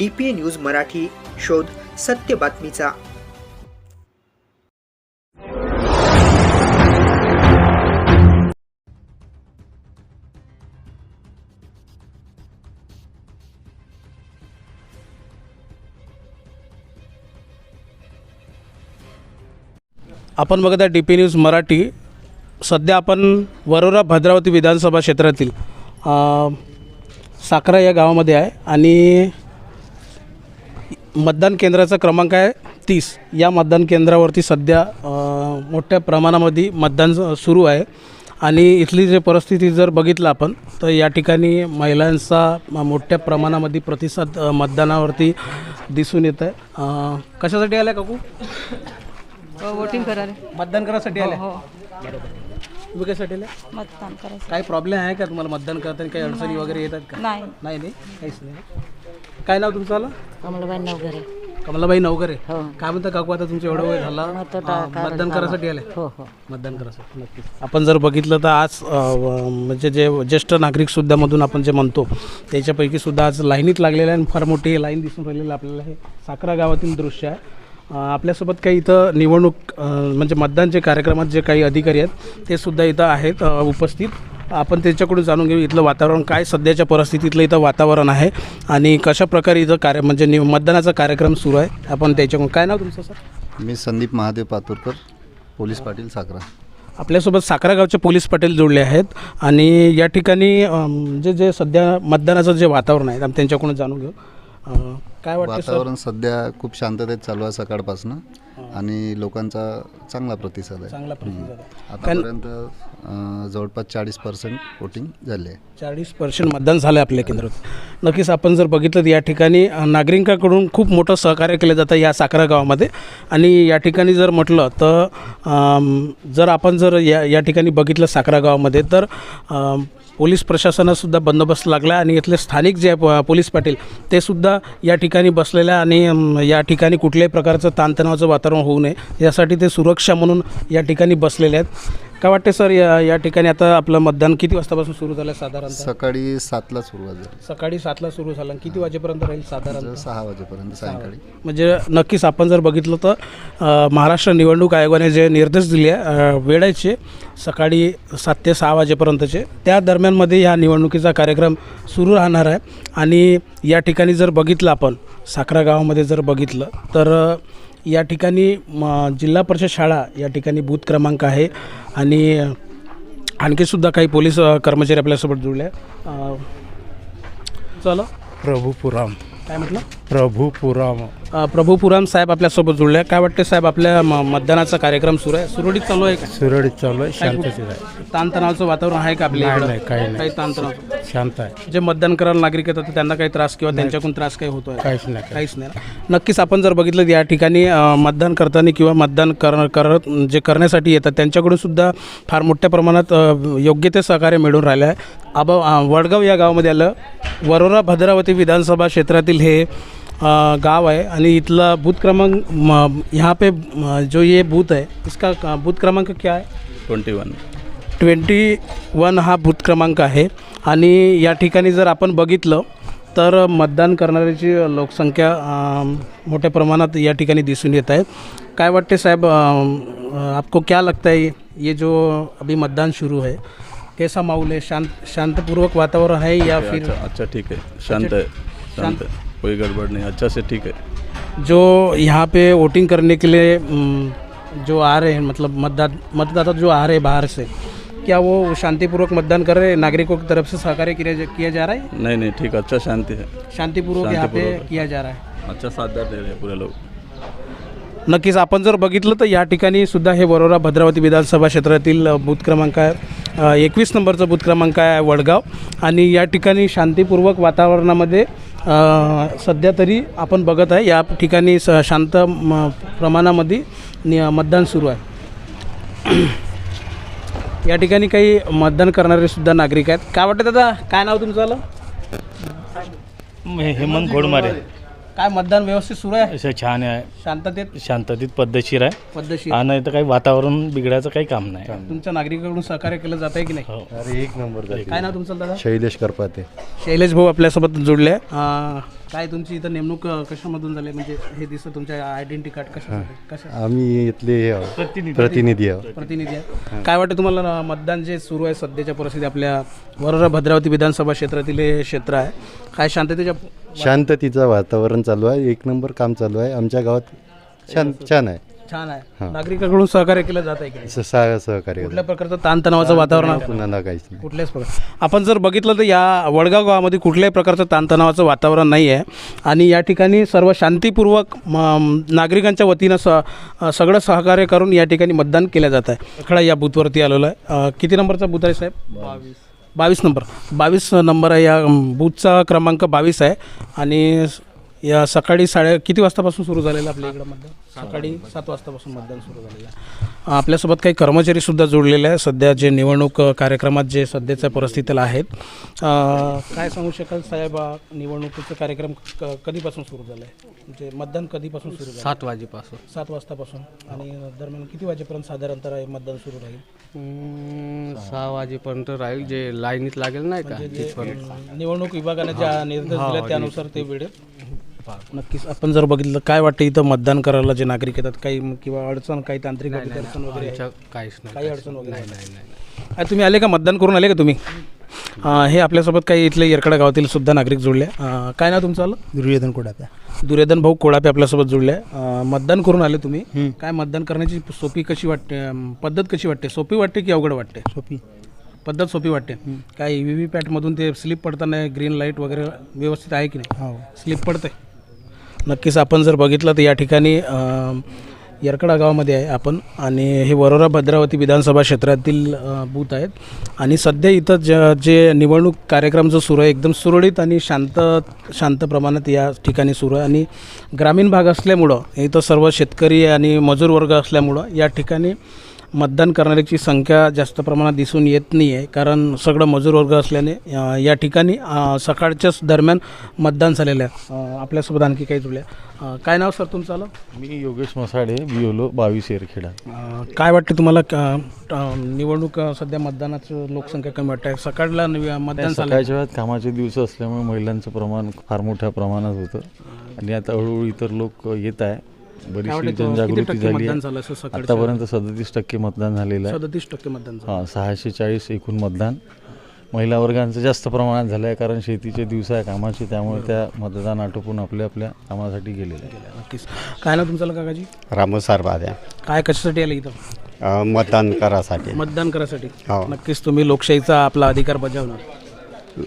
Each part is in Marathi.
डी पी न्यूज मराठी शोध सत्य बातमीचा. आपण बघत आहे डी पी न्यूज मराठी. सध्या आपण वरोरा भद्रावती विधानसभा क्षेत्रातील साखरा या गावामध्ये आहे आणि मतदान केंद्राचा क्रमांक आहे तीस. या मतदान केंद्रावरती सध्या मोठ्या प्रमाणामध्ये मतदान सुरू आहे. आणि इथली जे परिस्थिती जर बघितलं आपण तर या ठिकाणी महिलांचा मोठ्या प्रमाणामध्ये प्रतिसाद मतदानावरती दिसून येत आहे. कशासाठी आल्या काकू? वोटिंग करायला. मतदान करायसाठी आल्या? हो. तुम्ही कशासाठी आल्या? मतदान करायचं काही प्रॉब्लेम आहे का तुम्हाला मतदान करताना? काही अडचणी वगैरे येतात का? नाही. नाही नाही. काहीच नाही. काय नाव तुमचं आलं? कमलबाई नवघरे कमलाबाई नवकरे हो. काय म्हणता काकू आता तुमचं एवढं वय झाला? मतदान मतदान करायसाठी आले? हो हो. मतदान करायसाठी नक्कीच. आपण जर बघितलं तर आज अ, व- म्हणजे जे ज्येष्ठ नागरिक सुद्धा मधून आपण जे म्हणतो त्याच्यापैकी सुद्धा आज लाईनीत लागलेलं आहे आणि फार मोठी लाईन दिसून राहिलेलं आपल्याला हे साखरा गावातील दृश्य आहे. अ, आपल्यासोबत काही इथं निवडणूक अ, म्हणजे मतदानचे कार्यक्रमात जे काही अधिकारी आहेत ते सुद्धा इथं आहेत अ, उपस्थित. आपण त्याच्याकडून जाणून घेऊ इथलं वातावरण काय सध्याच्या परिस्थितीतलं इथं वातावरण आहे आणि कशा प्रकारे इथं कार्य म्हणजे नि मतदानाचा कार्यक्रम सुरू आहे आपण त्याच्याकडून काय नाव तुमचं सर? मी संदीप महादेव पातुरकर पोलीस पाटील साकरा. आपल्यासोबत साखरा गावचे पोलीस पाटील जोडले आहेत आणि या ठिकाणी जे जे सध्या मतदानाचं जे वातावरण आहे आपण त्यांच्याकडून जाणून घेऊ. काय वाटतं वातावरण सध्या खूप शांततेत चालू आहे सकाळपासून. आणि लोकांचा चांगला प्रतिसाद आहे. चांगला प्रतिसाद आहे. आतापर्यंत अं, जवळपास चाळीस पर्सेंट वोटिंग झाले. आहे चाळीस पर्सेंट मतदान झालं आहे आपल्या केंद्रात. नक्कीच आपण जर बघितलं तर या ठिकाणी अ, नागरिकांकडून खूप मोठं सहकार्य केलं जातं या साखरा गावामध्ये. आणि या ठिकाणी जर म्हटलं तर अम, जर आपण जर या या ठिकाणी बघितलं साखरा गावामध्ये तर अम, पोलीस प्रशासनासुद्धा बंदोबस्त लागला आणि इथले स्थानिक जे प- पोलीस पाटील ते सुद्धा या ठिकाणी बसलेले आहे आणि अम, या ठिकाणी कुठल्याही प्रकारचं ताणतणावाचं वातावरण होऊ नये. यासाठी ते सुरक्षा म्हणून या ठिकाणी बसलेले आहेत. काय वाटते सर या या ठिकाणी आता आपलं मतदान किती वाजतापासून सुरू झालं आहे साधारणतः? सकाळी सातला सुरुवात झाली. सकाळी सातला सुरू झाला. किती वाजेपर्यंत राहील साधारण सहा वाजेपर्यंत सायंकाळी. म्हणजे नक्कीच आपण जर बघितलं तर महाराष्ट्र निवडणूक आयोगाने जे निर्देश दिले वेळेचे सकाळी सात ते सहा वाजेपर्यंतचे त्या दरम्यानमध्ये ह्या निवडणुकीचा कार्यक्रम सुरू राहणार आहे. आणि या ठिकाणी जर बघितलं आपण साखरा गावामध्ये जर बघितलं तर या ठिकाणी म, जिल्हा परिषद शाळा या ठिकाणी बूथ क्रमांक आहे. आणि आणखीसुद्धा काही पोलीस कर्मचारी आपल्यासोबत जुळले. चला. प्रभुपुराम. काय म्हटलं? अ, प्रभू पुराम साहेब आपल्यासोबत जुळले. आहे. काय वाटते साहेब आपल्या म- मतदानाचा कार्यक्रम सुरू आहे? सुरळीत चालू आहे का? सुरळीत चालू आहे शांततेत आहे. ताणतणावाचं वातावरण आहे का आपल्या नाही, इकडं? नाही, काही नाही. काही ताणतणाव? शांत आहे. जे मतदान करायला नागरिक येतात त्यांना काही त्रास किंवा त्यांच्याकडून त्रास काही होतोय? काहीच नाही. काही. काहीच नाही. ना. नक्कीच आपण जर बघितलं तर या ठिकाणी अ, मतदान करताना किंवा मतदान कर करत जे करण्यासाठी येतात त्यांच्याकडून सुद्धा फार मोठ्या प्रमाणात अ, योग्य ते सहकार्य मिळून राहिलं आहे. आबा अ, वडगाव या गावामध्ये आलं वरोरा भद्रावती विधानसभा क्षेत्रातील हे गाव आहे आणि इथला बूथ क्रमांक यहाँ पे जो ये बूथ है इसका बूथ क्रमांक क्या है? Twenty one. ट्वेंटी वन हा बूथ क्रमांक आहे. आणि या ठिकाणी जर आपण बघितलं तर मतदान करणाऱ्याची लोकसंख्या मोठ्या प्रमाणात या ठिकाणी दिसून येत आहे. काय वाटते साहेब आपको क्या लगता है ये जो अभी मतदान शुरू है कैसा माहौल है? शांत शांतपूर्वक वातावरण है या फिर अच्छा अच्छा ठीक है। शांत है शांत। है कोई गड़बड़ नहीं अच्छा से ठीक है। जो यहाँ पे वोटिंग करने के लिए जो आ रहे हैं मतलब मतदाता मतदाता जो आ रहे हैं बाहर से क्या वो शांतिपूर्वक मतदान कर रहे हैं? नागरिकों की तरफ़ से सहकार्य किया जा, किया जा रहा है? नहीं नहीं ठीक अच्छा शांति है। शांतिपूर्वक यहाँ पे किया जा रहा है। अच्छा साथ दे रहे हैं पूरे लोग। नक्कीच आपण जर बघितलं तर या ठिकाणी सुद्धा हे वरोरा भद्रावती विधानसभा क्षेत्रातील अ, बूथ क्रमांक एकवीस नंबरचा बूथ क्रमांक आहे वडगाव. आणि या ठिकाणी शांतीपूर्वक वातावरणामध्ये सध्या तरी आपण बघत आहे या ठिकाणी स शांत म, प्रमाणामध्ये नि मतदान सुरू आहे. या ठिकाणी काही मतदान करणारे सुद्धा नागरिक आहेत. काय वाटतं दादा? काय नाव तुमचं आलं? हेमंत घोडमारे. काय मतदान व्यवस्थित सुरू आहे? असं छान आहे. शांततेत? शांततेत पद्धतशीर आहे. पद्धतशीर. आणि तर काही वातावरण बिघडायचं काही काम नाही. तुमच्या नागरिकांकडून सहकार्य केलं जात आहे की नाही? हो. अरे एक नंबर काय नाव तुमचं दादा? शैलेश करपाते. शैलेश भाऊ आपल्यासोबत जोडले अं, काय तुमची इथं नेमणूक अं, कशामधून झाली? म्हणजे हे दिसतं तुमच्या आयडेंटिटी कार्ड कशा कशा आम्ही इथले हे आहोत, प्रतिनिधी. आहोत. प्रतिनिधी आहे. काय वाटतं तुम्हाला ना, मतदान जे सुरू आहे सध्याच्या परिस्थिती आपल्या वरोरा भद्रावती विधानसभा क्षेत्रातील हे क्षेत्र आहे. काय शांततेच्या शांततेचं वातावरण चालू आहे. एक नंबर काम चालू आहे. आमच्या गावात छान छान आहे. छान आहे. नागरिकांकडून सहकार्य केलं जात आहे? स- सह सहकार्य कुठल्या प्रकारचं ताणतणावाचं वातावरण आहे? कुणाला काहीच नाही. कुठल्याच प्रकार आपण जर बघितलं तर या वडगाव गावामध्ये कुठल्याही प्रकारचं ताणतणावाचं वातावरण नाही आहे. आणि या ठिकाणी सर्व शांतीपूर्वक म, नागरिकांच्या वतीनं स अ, सगळं सहकार्य करून या ठिकाणी मतदान केलं जात आहे. खडा या बूथवरती आलेलो आहे. अ, किती नंबरचा बूथ आहे साहेब? बावीस. बावीस नंबर. बावीस नंबर आहे या बूथचा क्रमांक बावीस आहे. आणि या सकाळी साडे किती वाजतापासून सुरू झालेलं आपल्या इकडं मतदान सकाळी सात वाजतापासून मतदान सुरू झालेलं आहे. आपल्यासोबत काही कर्मचारीसुद्धा जोडलेले आहे सध्या जे निवडणूक कार्यक्रमात जे सध्याच्या परिस्थितीला आहेत. काय सांगू शकाल साहेब निवडणुकीचा कार्यक्रम क- कधीपासून सुरू झाला? आहे म्हणजे मतदान कधीपासून सुरू झालं? सात वाजेपासून. सात वाजतापासून. आणि दरम्यान किती वाजेपर्यंत साधारणतः हे मतदान सुरू राहील? हम्म, सहा वाजेपर्यंत राहील. जे लाईनीत लागेल नाही का तिथपर्यंत. अं, निवडणूक विभागाने ज्या निर्देश दिले त्यानुसार ते नक्कीच. आपण जर बघितलं काय वाटतं इथं मतदान करायला जे नागरिक येतात? काही किंवा अडचण काही तांत्रिक अडचण वगैरे? आहे? आमच्या काहीच नाही. काही अडचण वगैरे? नाही नाही. अरे, तुम्ही आले का? मतदान करून आले का तुम्ही? अं, हे आपल्यासोबत काही इथले येरकडा गावातील सुद्धा नागरिक जुळले. अं, काय नाव तुमचं? आलं दुर्योधन कोडाप्या. दुर्योधन भाऊ कोळापे आपल्यासोबत जुळले. अं, मतदान करून आले तुम्ही. काय मतदान करण्याची सोपी कशी वाटते? अं, पद्धत कशी वाटते? सोपी वाटते की अवघड वाटते? सोपी. पद्धत सोपी वाटते. काय व्ही व्ही पॅटमधून ते स्लिप पडताना ग्रीन लाइट वगैरे व्यवस्थित आहे की नाही? हो. स्लिप पडते नक्कीच आपण जर बघितलं तर या ठिकाणी यरकडा गावामध्ये आहे आपण. आणि हे वरोरा भद्रावती विधानसभा क्षेत्रातील बूथ आहेत. आणि सध्या इथं ज जे निवडणूक कार्यक्रम जो सुरू आहे एकदम सुरळीत आणि शांत शांत प्रमाणात या ठिकाणी सुरू आहे. आणि ग्रामीण भाग असल्यामुळं इथं सर्व शेतकरी आणि मजूर वर्ग असल्यामुळं या ठिकाणी मतदान करणाऱ्याची संख्या जास्त प्रमाणात दिसून येत नाही आहे कारण सगळं मजूर वर्ग असल्याने अ, या ठिकाणी अ, सकाळच्याच दरम्यान मतदान झालेलं आहे. अ, आपल्यासोबत आणखी काही जुळल्या. अ, काय नाव सर तुमचं आलं? मी योगेश मसाडे बिओलो बावीस एरखेडा अ, काय वाटते तुम्हाला क- अ, निवडणूक अ, सध्या मतदानाचं लोकसंख्या कमी वाटते सकाळला निव- मतदान झालं. सकाळच्या वेळात कामाचे दिवस असल्यामुळे महिलांचं प्रमाण फार मोठ्या प्रमाणात होतं. आणि आता हळूहळू इतर लोक येत आहे. बरीचशी जनजागृती झाली आतापर्यंत सदतीस टक्के मतदान झालेलं आहे. सदतीस टक्के मतदान झालं. हां सहाशे चाळीस एकूण मतदान. महिला वर्गांचं जास्त प्रमाणात झालं आहे कारण शेतीचे दिवस आहे कामाचे त्यामुळे त्या मतदान आटोपून आपल्या आपल्या कामासाठी गेलेले आहे. नक्कीच. काय नाव तुमचं काकाजी? रामसार बाद्या काय कशासाठी आलं इथं? मतदान करासाठी. मतदान करायसाठी हो. नक्कीच तुम्ही लोकशाहीचा आपला अधिकार बजावणार.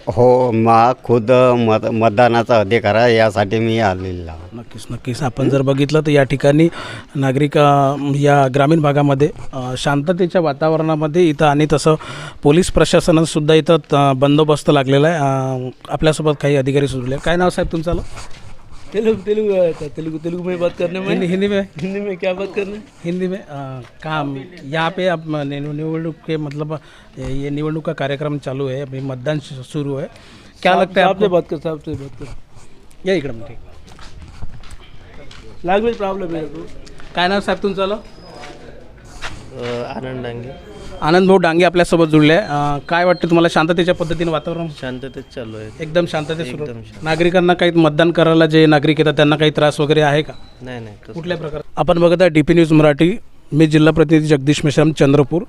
हो मा खुद मत मतदानाचा अधिकार आहे यासाठी मी आलेला आहे. नक्कीच नक्कीच. आपण जर बघितलं तर या ठिकाणी नागरिक अ, या ग्रामीण भागामध्ये अ, शांततेच्या वातावरणामध्ये इथं आणि तसं पोलीस प्रशासनासुद्धा इथं बंदोबस्त लागलेला आहे. अ, आपल्यासोबत काही अधिकारी सुचले काय नाव साहेब तुमचं? आलं तेलुगु तेलुगु तेलुगु तेलुगु में बात करने में? हिंदी हिंदी में? हिंदी में क्या बात करने? हिंदी में अ, काम यहाँ पे अब निवडणूक के मतलब ये निवडणूक का कार्यक्रम चालू है अभी मतदान शुरू है। क्या लगता है आपसे बात कर साहब से बात कर। या इकडं ठीक। लैंग्वेज प्रॉब्लम है काय नाव साहेब तुमचं आलं आनंद डांगे। आनंद भाऊ डांगे आपल्यासोबत जुळले. अं, काय वाटतं तुम्हाला शांततेच्या पद्धतीने वातावरण? शांततेत चालू आहे. एकदम शांततेत सुरू. नागरिकांना काही मतदान करायला जे नागरिक येतात त्यांना काही त्रास वगैरे आहे का? नाही नाही तसं कुठल्या प्रकार? आपण बघत आहे डी पी न्यूज मराठी. मी जिल्हा प्रतिनिधी जगदीश मेश्राम चंद्रपूर.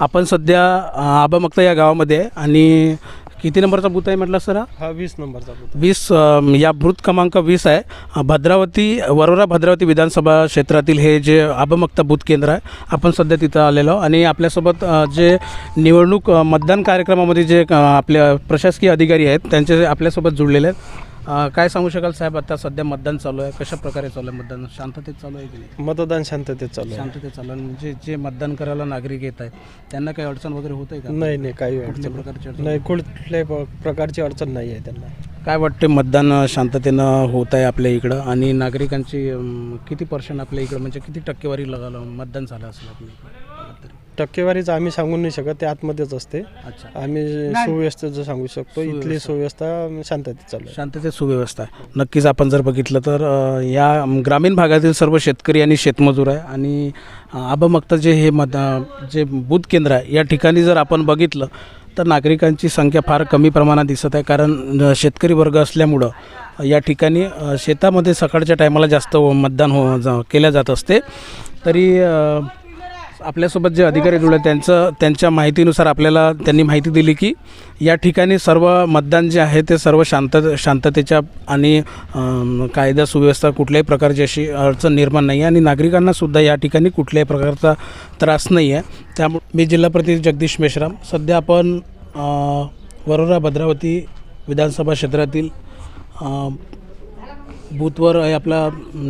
आपण सध्या अं, आबामक्ता या गावामध्ये आहे आणि किती नंबरचा बूथ आहे म्हटलं सर हा? हा वीस नंबरचा वीस अम, या बूथ क्रमांक वीस आहे अ, भद्रावती वरोरा भद्रावती विधानसभा क्षेत्रातील हे जे आबमक्ता बूथ केंद्र आहे आपण सध्या तिथं आलेलो आहोत. आणि आपल्यासोबत अ, जे निवडणूक अ, मतदान कार्यक्रमामध्ये जे अ, आपल्या प्रशासकीय अधिकारी आहेत त्यांचे आपल्यासोबत जुळलेले आहेत अ, काय सांगू शकाल साहेब आता सध्या मतदान चालू आहे. कशा प्रकारे चालू आहे मतदान? शांततेत चालू आहे की नाही? मतदान शांततेत चालू आहे. शांततेत चालू आहे. म्हणजे जे मतदान करायला नागरिक येत आहेत त्यांना काही अडचण वगैरे होत आहे का? नाही नाही काही कुठल्या अडचण प्रकारची अडचण नाही कुठल्याही प- प्रकारची अडचण नाही आहे त्यांना. काय वाटते मतदान शांततेनं होत आहे आपल्या इकडं? आणि नागरिकांची अम, किती पर्सेंट आपल्या इकडं? म्हणजे किती टक्केवारी लगावलं मतदान झालं असेल आपल्या इकडं? टक्केवारीच आम्ही सांगू नाही शकत ते आतमध्येच असते. अच्छा. आम्ही सुव्यवस्थेचं सांगू शकतो इथली सुव्यवस्था शांततेत चालू आहे. शांततेत सुव्यवस्था आहे. नक्कीच आपण जर बघितलं तर अ, या ग्रामीण भागातील सर्व शेतकरी आणि शेतमजूर आहे आणि अ, आबामक्ता जे हे मत अ, जे बूथ केंद्र आहे या ठिकाणी जर आपण बघितलं तर नागरिकांची संख्या फार कमी प्रमाणात दिसत आहे. कारण अ, शेतकरी वर्ग असल्यामुळं अ, या ठिकाणी अ, शेतामध्ये सकाळच्या टायमाला जास्त मतदान हो ज- केल्या जात असते. तरी अ, आपल्यासोबत जे अधिकारी जुळले त्यांचं त्यांच्या माहितीनुसार आपल्याला त्यांनी माहिती दिली की या ठिकाणी सर्व मतदान जे आहे ते सर्व शांत शांततेच्या आणि कायदा सुव्यवस्था कुठल्याही प्रकारची अशी अडचण निर्माण नाही आहे आणि नागरिकांनासुद्धा या ठिकाणी कुठल्याही प्रकारचा त्रास नाही आहे. त्यामुळे मी जिल्हा प्रतिनिधी जगदीश मेश्राम सध्या आपण अ, वरोरा भद्रावती विधानसभा क्षेत्रातील बूथवर आहे आपला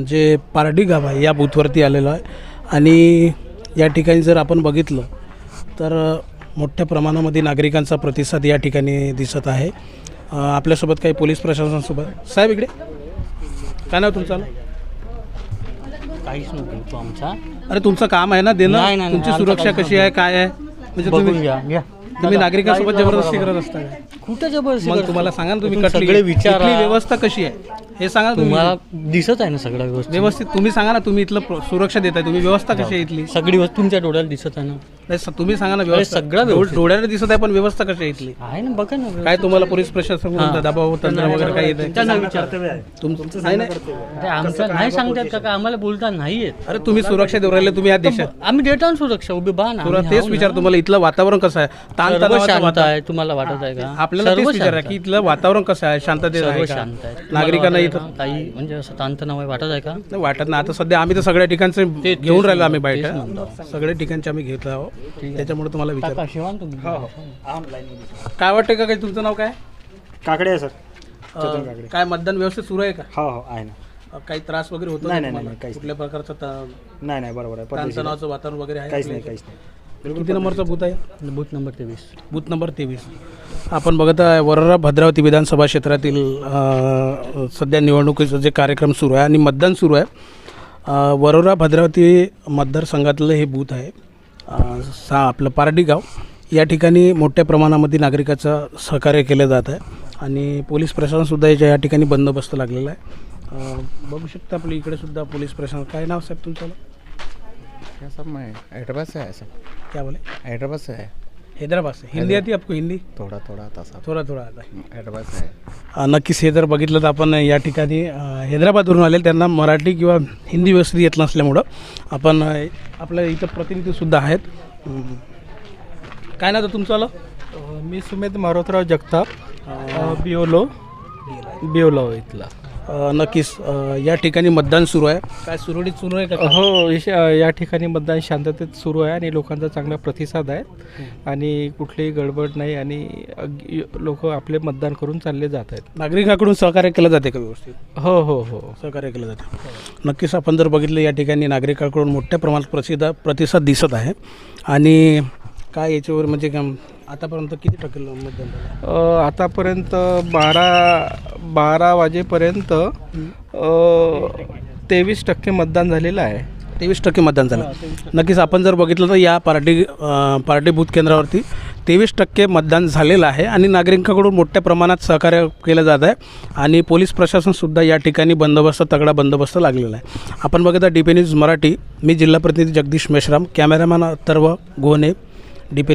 जे पारडी गाव आहे या बूथवरती आलेलो आहे. आणि या ठिकाणी जर आपण बघितलं तर मोठ्या प्रमाणामध्ये नागरिकांचा प्रतिसाद या ठिकाणी दिसत आहे. आपल्यासोबत काही पोलीस प्रशासनासोबत साहेब इकडे. काय नाव तुमचं? काहीच नको तो आमचा अरे तुमचं काम आहे ना देणं? तुमची सुरक्षा कशी आहे काय आहे? म्हणजे तुम्ही तुम्ही नागरिकांसोबत जबरदस्ती करत असता? कुठं जबरदस्ती मग? तुम्हाला सांगा ना तुम्ही कटली व्यवस्था कशी आहे? हे सांगा तुम्ही. तुम्हाला दिसत आहे ना सगळ्या व्यवस्था व्यवस्थित तुम्ही सांगा ना तुम्ही इथलं प्र- सुरक्षा देताय तुम्ही व्यवस्था कशी आहे इथली? सगळी वस्तू तुमच्या डोळ्याला दिसत आहे ना. नाही स- तुम्ही सांगा ना व्यवस्था. सगळं डो- व्यवस्थित. डोळ्याने दिसत आहे पण व्यवस्था कशी आहे इथली? आहे ना बघा ना काय तुम्हाला पोलीस प्रशासन हां. दबाव तंत्र वगैरे काही येत त्यांना आहे. विचार तुमचं नाही नाही ते आमचं नाही सांगतात का का आम्हाला बोलता नाही येत. अरे तुम्ही सुरक्षा देऊ राहिले तुम्ही या देशात. आम्ही देतो ना सुरक्षा उभी बा ना तुला आम्ही तेच आहो ना. विचार तुम्हाला इथलं वातावरण कसं आहे? सर्व ताणतणावाचं शांत वातावरण. आहे तुम्हाला वाटत आहे का? आपल्याला तेच सर्व विचार आहे शांत की इथलं वातावरण कसं आहे? शांततेत सर्व आहे का? शांत आहे. तुम्हाला नागरिकांना का? काही म्हणजे असं ताणतणाव आहे वाटत आहे का? नाही वाटत नाही. आता सध्या आम्ही तर सगळ्या ठिकाणचे ते- घेऊन राहिलो आम्ही तेच बाहेर म्हणतो. सगळ्या ठिकाणचे आम्ही घेतलो आहोत त्याच्यामुळे तुम्हाला विचार शिवान तुम्ही. काय वाटतं का काही तुमचं नाव काय? काकडे आहे सर. अं, काय मतदान व्यवस्थित सुरू आहे का? हो हो आहे ना. अं, काही त्रास वगैरे होतो नाही, नाही, तुम्हाला? नाही, काहीच कुठल्या प्रकारचं ता- नाही नाही बरोबर आहे. पद्धतशीर आहे. ताणतणावाचं वातावरण वगैरे आहे काहीच नाही? काहीच नाही. किती नंबरचा बूथ आहे? बूथ नंबर तेवीस. बूथ नंबर तेवीस. आपण बघत आहे वरोरा भद्रावती विधानसभा क्षेत्रातील सध्या निवडणुकीचं जे कार्यक्रम सुरू आहे आणि मतदान सुरू आहे. वरोरा भद्रावती मतदारसंघातलं हे बूथ आहे सा आपलं पारडी गाव. या ठिकाणी मोठ्या प्रमाणामध्ये नागरिकाचं सहकार्य केलं जात आहे आणि पोलीस प्रशासनसुद्धा याच्या या ठिकाणी बंदोबस्त लागलेला आहे. बघू शकता आपल्या इकडे सुद्धा पोलीस प्रशासन. काय नाव साहेब तुमचं? सब मैं हैदराबाद से आया सब क्या बोले? हैदराबाद से है हैदराबाद से। हिंदी आती आपको हिंदी? थोड़ा थोड़ा आता सब थोडा थोडा आता है। हैदराबाद से है। अ, नक्कीच हे जर बघितलं तर आपण या ठिकाणी अ, हैदराबादवरून आले त्यांना मराठी किंवा हिंदी व्यवस्थित येत नसल्यामुळं आपण अ, आपल्या इथं प्रतिनिधीसुद्धा आहेत. हम्म. काय नाव होतं तुमचं आलं? मी सुमेध मारुतराव जगताप बिओलो. बिओलो इथला. नक्कीच या ठिकाणी मतदान सुरू आहे. काय सुरळीत सुरू आहे का हो या ठिकाणी मतदान शांततेत सुरू आहे आणि लोकांचा चांगला प्रतिसाद आहे. आणि कुठलीही गडबड नाही आणि लोक आपले मतदान करून चालले जात आहेत. नागरिकाकडून सहकार्य केलं जाते का व्यवस्थित? हो हो हो. सहकार्य केलं जाते. नक्कीच आपण जर बघितलं या ठिकाणी नागरिकांकडून मोठ्या प्रमाणात प्रसिद्ध प्रतिसाद दिसत आहे. आणि काय याच्यावर म्हणजे आतापर्यंत किती टक्के मतदान झालं? अ, आतापर्यंत बारा बारा वाजेपर्यंत तेवीस टक्के मतदान झालेलं आहे. तेवीस टक्के मतदान झालं. नक्कीच आपण जर बघितलं तर या पार्टी अ, पार्टी बूथ केंद्रावरती तेवीस टक्के मतदान झालेलं आहे आणि नागरिकांकडून मोठ्या प्रमाणात सहकार्य केलं जात आहे आणि पोलीस प्रशासनसुद्धा या ठिकाणी बंदोबस्त तगडा बंदोबस्त लागलेला आहे. आपण बघत आहे डी पी न्यूज मराठी मी जिल्हा प्रतिनिधी Jagdish Meshram cameraman Atharva Gone D P